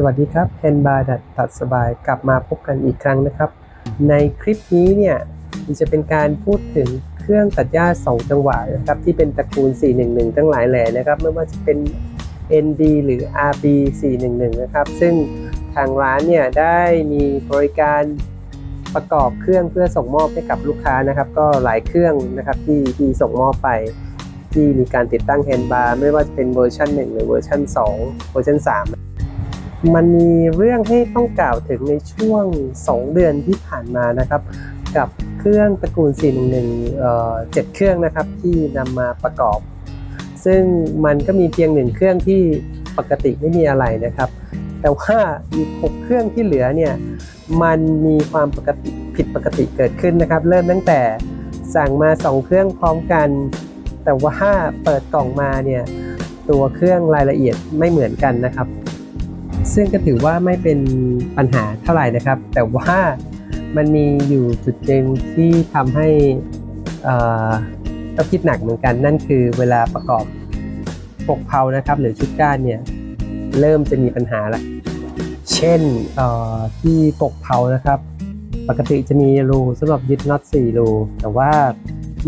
สวัสดีครับเพนบาร์ดัดตัดสบายกลับมาพบกันอีกครั้งนะครับ ในคลิปนี้เนี่ยจะเป็นการพูดถึงเครื่องตัดหญ้า 2 จังหวะนะครับที่เป็นตระกูล 411 ทั้งหลายแหล่นะครับ ไม่ว่าจะเป็น ND หรือ RB 411 นะครับ ซึ่งทางร้านเนี่ยได้มีบริการประกอบเครื่องเพื่อส่งมอบให้กับลูกค้านะครับ ก็หลายเครื่องนะครับที่ที่ส่งมอบไปที่มีการติดตั้งแฮนด์บาร์ไม่ว่าจะเป็นเวอร์ชัน1 หรือเวอร์ชัน2 เวอร์ชัน3 มันมีเรื่องให้ต้องกล่าวถึงในช่วง 2 เดือนที่ผ่านมานะครับ กับเครื่องตระกูล 411เอ่อ7เครื่องนะครับที่นำมาประกอบ ซึ่งมันก็มีเพียงหนึ่งเครื่องที่ปกติไม่มีอะไรนะครับ แต่ว่าอีก 6 เครื่องที่เหลือเนี่ยมันมีความปกติผิดปกติเกิดขึ้นนะครับ เริ่มตั้งแต่สั่งมา 2 เครื่องพร้อมกัน แต่ว่าเปิดกล่องมาเนี่ยตัวเครื่องรายละเอียดไม่เหมือนกันนะครับ ซึ่งก็ถือว่าไม่เป็นปัญหาเท่าไหร่นะครับ แต่ว่ามันมีอยู่จุดหนึ่งที่ทำให้ต้องคิดหนักเหมือนกัน นั่นคือเวลาประกอบปกเพานะครับ หรือชุดก้านเนี่ยเริ่มจะมีปัญหาละเช่นที่ปกเพานะครับ ปกติจะมีรูสำหรับยึดน็อต4รูแต่ว่า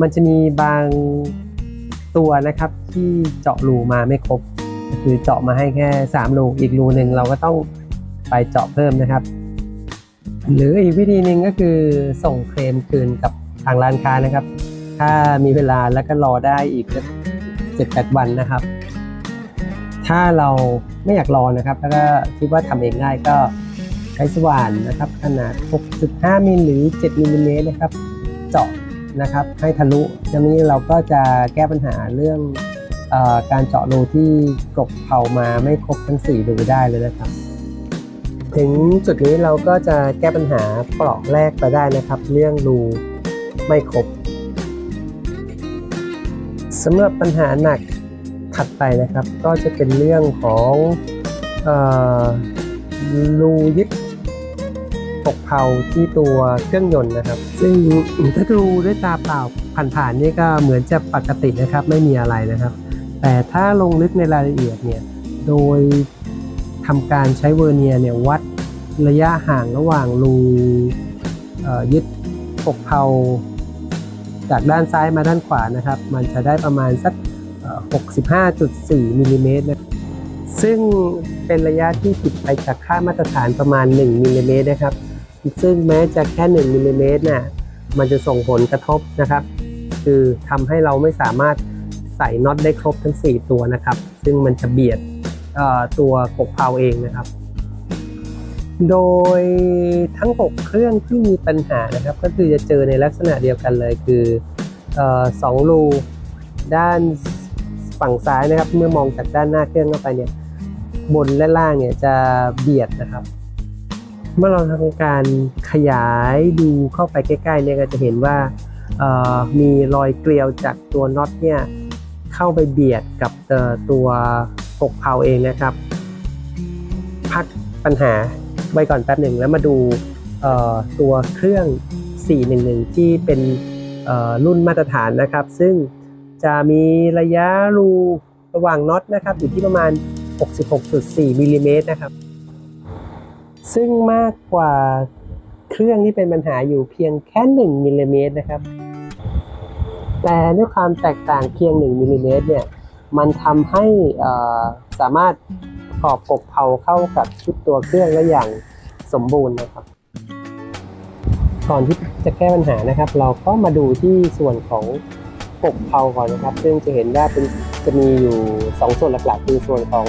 มันจะมีบางตัวนะครับที่เจาะรูมาไม่ครบ คือเจาะมาให้แค่ 3 รูอีกรูหนึ่งเราก็ต้องไปเจาะเพิ่มนะครับ หรืออีกวิธีหนึ่งก็คือส่งเคลมคืนกับทางร้านค้านะครับ ถ้ามีเวลาแล้วก็รอได้อีกเจ็ดแปดวันนะครับ ถ้าเราไม่อยากรอนะครับ แล้วก็คิดว่าทำเองได้ก็ใช้สว่านนะครับ ขนาด 6.5มิลหรือ 7มิลลิเมตรนะครับ เจาะนะครับให้ทะลุอย่างนี้เราก็จะแก้ปัญหาเรื่อง การเจาะรูที่กบเผามาไม่ครบทั้ง4รูได้เลยนะครับ ถึงจุดนี้เราก็จะแก้ปัญหาเปราะแรกไปได้นะครับ เรื่องรูไม่ครบสำหรับปัญหาหนักถัดไปนะครับ ก็จะเป็นเรื่องของอรูยึดปกเผาที่ตัวเครื่องยนต์นะครับ ซึ่งถ้าดูด้วยตาเปล่าผ่านๆนี่ก็เหมือนจะปกตินะครับ ไม่มีอะไรนะครับ แต่ถ้าลงลึกในรายละเอียดเนี่ย โดยทำการใช้เวอร์เนียเนี่ยวัดระยะห่างระหว่างรูยึดปกเพาจากด้านซ้ายมาด้านขวานะครับ มันจะได้ประมาณสัก 65.4มิลลิเมตรนะซึ่งเป็นระยะที่ผิดไปจากค่ามาตรฐานประมาณ 1มิลลิเมตรนะครับ ซึ่งแม้จะแค่ 1มิลลิเมตรน่ะ มันจะส่งผลกระทบนะครับ คือทำให้เราไม่สามารถ ใส่น็อตได้ครบทั้ง 4 ตัวนะครับ ซึ่งมันจะเบียดตัวกบเพาเองนะครับ โดยทั้ง 6 เครื่องที่มีปัญหานะครับ ก็คือจะเจอในลักษณะเดียวกันเลยคือสองรูด้านฝั่งซ้ายนะครับ เมื่อมองจากด้านหน้าเครื่องเข้าไปเนี่ยบนและล่างเนี่ยจะเบียดนะครับ เมื่อเราทำการขยายดูเข้าไปใกล้ๆเนี่ยก็จะเห็นว่ามีรอยเกลียวจากตัวน็อตเนี่ย เข้าไปเบียดกับตัวปกเพาเองนะครับ พักปัญหาไว้ก่อนแป๊บหนึ่งแล้วมาดูตัวเครื่อง 411 ที่เป็นรุ่นมาตรฐานนะครับ ซึ่งจะมีระยะรูระหว่างน็อตนะครับอยู่ที่ประมาณ 66.4มิลลิเมตรนะครับ ซึ่งมากกว่าเครื่องที่เป็นปัญหาอยู่เพียงแค่ 1มิลลิเมตรนะครับ แต่ด้วยความแตกต่างเพียง1มิลลิเมตรเนี่ยมันทำให้อ่อสามารถประกอบกบเพาเข้ากับชุดตัวเครื่องได้อย่างสมบูรณ์นะครับ ก่อนที่จะแก้ปัญหานะครับ เราก็มาดูที่ส่วนของกบเพาก่อนนะครับ ซึ่งจะเห็นว่าเป็นจะมีอยู่ 2 ส่วนหลักๆ คือส่วนของ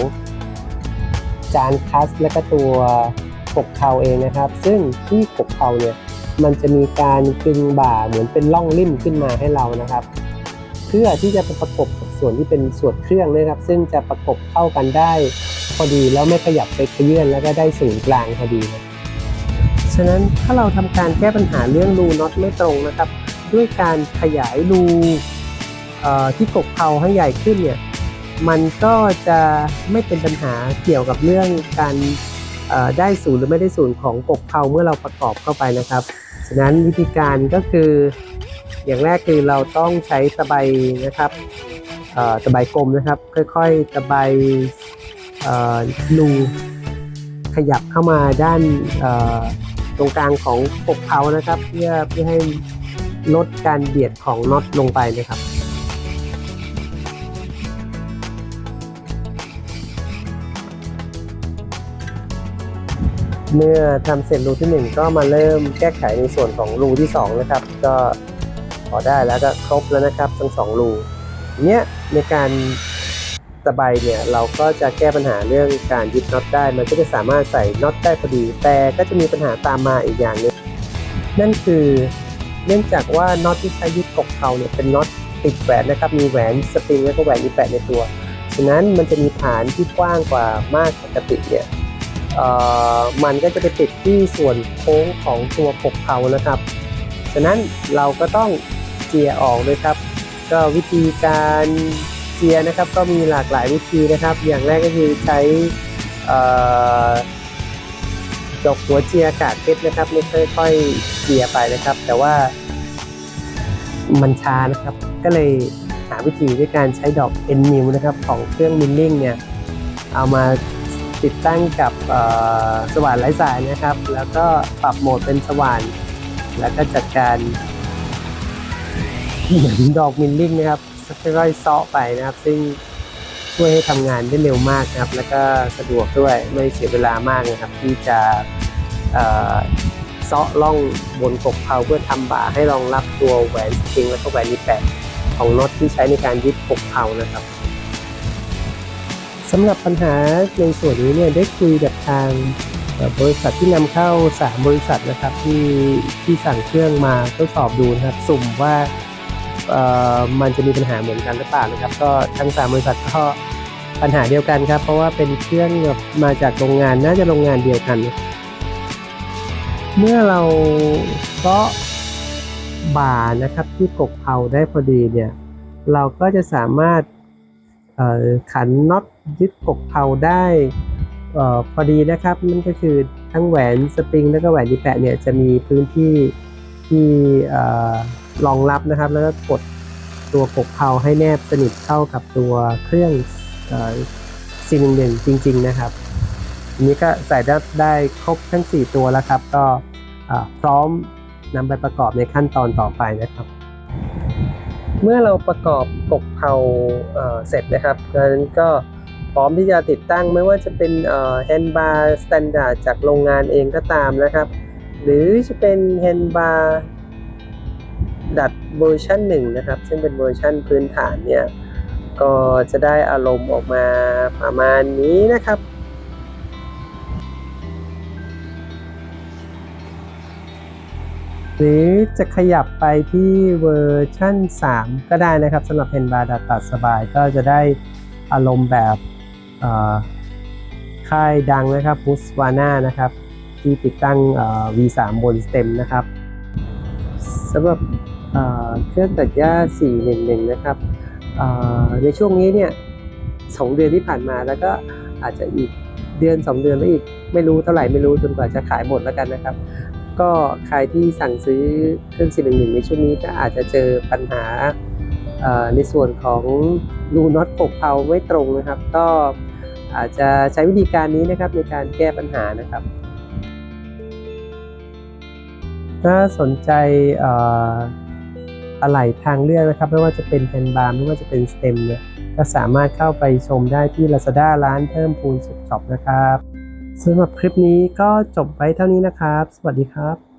จานคัสและก็ตัวกบเพาเองนะครับ ซึ่งที่กบเพาเนี่ย มันจะมีการกึงบ่าเหมือนเป็นร่องริ่มขึ้นมาให้เรานะครับ เพื่อที่จะปประกบกับส่วนที่เป็นส่วนเครื่องนะครับ ซึ่งจะประกบเข้ากันได้พอดีแล้วไม่ขยับไปขยื่นแล้วก็ได้ศูนย์กลางพอดีนะฉะนั้นถ้าเราทำการแก้ปัญหาเรื่องรูน็อตไม่ตรงนะครับ ด้วยการขยายรูที่กบเพาให้ใหญ่ขึ้นเนี่ยมันก็จะไม่เป็นปัญหาเกี่ยวกับเรื่องการได้ศูนย์หรือไม่ได้ศูนย์ของกบเพาเมื่อเราประกอบเข้าไปนะครับ ฉะนั้นวิธีการก็คืออย่างแรกคือเราต้องใช้ตะไบนะครับตะไบกลมนะครับ ค่อยๆตะไบรูขยับเข้ามาด้านตรงกลางของปกเพานะครับ เพื่อเพื่อให้ลดการเบียดของน็อตลงไปนะครับ เมื่อทำเสร็จรูที่ 1 ก็มาเริ่มแก้ไขในส่วนของรูที่2นะครับก็พอได้แล้วก็ครบแล้วนะครับทั้งสองรูเนี้ยในการสบายเนี่ยเราก็จะแก้ปัญหาเรื่องการยึดน็อตได้ มันก็จะสามารถใส่น็อตได้พอดี แต่ก็จะมีปัญหาตามมาอีกอย่างหนึงนั่นคือเนื่องจากว่าน็อตที่ใช้ยึดกบเพาเนี่ยเป็นน็อตติดแหวนนะครับมีแหวนสปริงแล้วก็แหวนอีแปดในตัว ฉะนั้นมันจะมีฐานที่กว้างกว่ามากปกติเนี่ย มันก็จะไปติดที่ส่วนโค้งของตัวปกเพานะครับ ฉะนั้นเราก็ต้องเจียออกเลยครับ ก็วิธีการเจียนะครับก็มีหลากหลายวิธีนะครับ อย่างแรกก็คือใช้เอ่อจกหัวเจียกาดเพชรนะครับไม่ค่อยๆเจียไปนะครับ แต่ว่ามันช้านะครับ ก็เลยหาวิธีด้วยการใช้ดอก N มิวนะครับของเครื่องมิลลิ่งเนี่ยเอามา ติดตั้งกับสว่านไร้สายนะครับ แล้วก็ปรับโหมดเป็นสว่าน แล้วก็จัดการเหมือนดอกมิลลิ่งนะครับค่อยๆเซาะไปนะครับ ซึ่งช่วยให้ทำงานได้เร็วมากนะครับ แล้วก็สะดวกด้วยไม่เสียเวลามากนะครับ ที่จะเซาะล่องบนกบเพาเพื่อทำบ่าให้รองรับตัวแหวนสปริงแล้วก็แหวนนิแปดของน็อตที่ใช้ในการยึดกบเพานะครับ สำหรับปัญหาในส่วนนี้เนี่ยได้คุยกับทางบริษัทที่นำเข้า 3 บริษัทนะครับที่ที่สั่งเครื่องมาทดสอบดูนะครับ สุ่มว่าเอ่อมันจะมีปัญหาเหมือนกันหรือเปล่านะครับ ก็ทั้ง 3 บริษัทก็ปัญหาเดียวกันครับ เพราะว่าเป็นเครื่องแบบมาจากโรงงานน่าจะโรงงานเดียวกัน เมื่อเราเซาะบ่านะครับที่กกเพาได้พอดีเนี่ย เราก็จะสามารถ ขันน็อตยึดกกเพาได้เอ่อพอดีนะครับนั่นก็คือทั้งแหวนสปริงแล้วก็แหวนดีแปะเนี่ยจะมีพื้นที่ที่เอ่อรองรับนะครับ แล้วก็กดตัวกกเพาให้แนบสนิทเข้ากับตัวเครื่องซีนิงเด่นจริง ๆ นะครับอันนี้ก็ใส่ได้ได้ครบทั้ง 4 ตัวแล้วครับ ก็พร้อมนำไปประกอบในขั้นตอนต่อไปนะครับ เมื่อเราประกอบกบเพาเอ่อเสร็จนะครับดังนั้นก็พร้อมที่จะติดตั้งไม่ว่าจะเป็นแฮนด์บาร์สแตนดาร์ดจากโรงงานเองก็ตามนะครับ หรือจะเป็นแฮนด์บาร์ดัดเวอร์ชันหนึ่งนะครับ ซึ่งเป็นเวอร์ชันพื้นฐานเนี่ย ก็จะได้อารมณ์ออกมาประมาณนี้นะครับ หรือจะขยับไปที่เวอร์ชัน3 ก็ได้นะครับสำหรับเพนบาร์ดัดตัดสบายก็จะได้อารมณ์แบบค่ายดังนะครับ h u s w a n a นะครับที่ติดตั้ง V3 บนสเต็มนะครับสำหรับเครื่องตัดหญ้า 411 นะครับในช่วงนี้เนี่ยสองเดือนที่ผ่านมาแล้วก็อาจจะอีกเดือน 2 เดือนแล้วอีกไม่รู้เท่าไหร่ไม่รู้จนกว่าจะขายหมดแล้วกันนะครับ ก็ใครที่สั่งซื้อเครื่อง411ในช่วงนี้ก็อาจจะเจอปัญหาในส่วนของรูน็อตปกเพาไม่ตรงนะครับ ก็อาจจะใช้วิธีการนี้นะครับในการแก้ปัญหานะครับ ถ้าสนใจอออะไหล่ทางเลือกนะครับ ไม่ว่าจะเป็นแฮนด์บาร์ไม่ว่าจะเป็นสเต็มเนี่ยก็สามารถเข้าไปชมได้ที่ Lazada ร้านเพิ่มพูนสุดช็อปนะครับ สำหรับคลิปนี้ก็จบไว้เท่านี้นะครับ สวัสดีครับ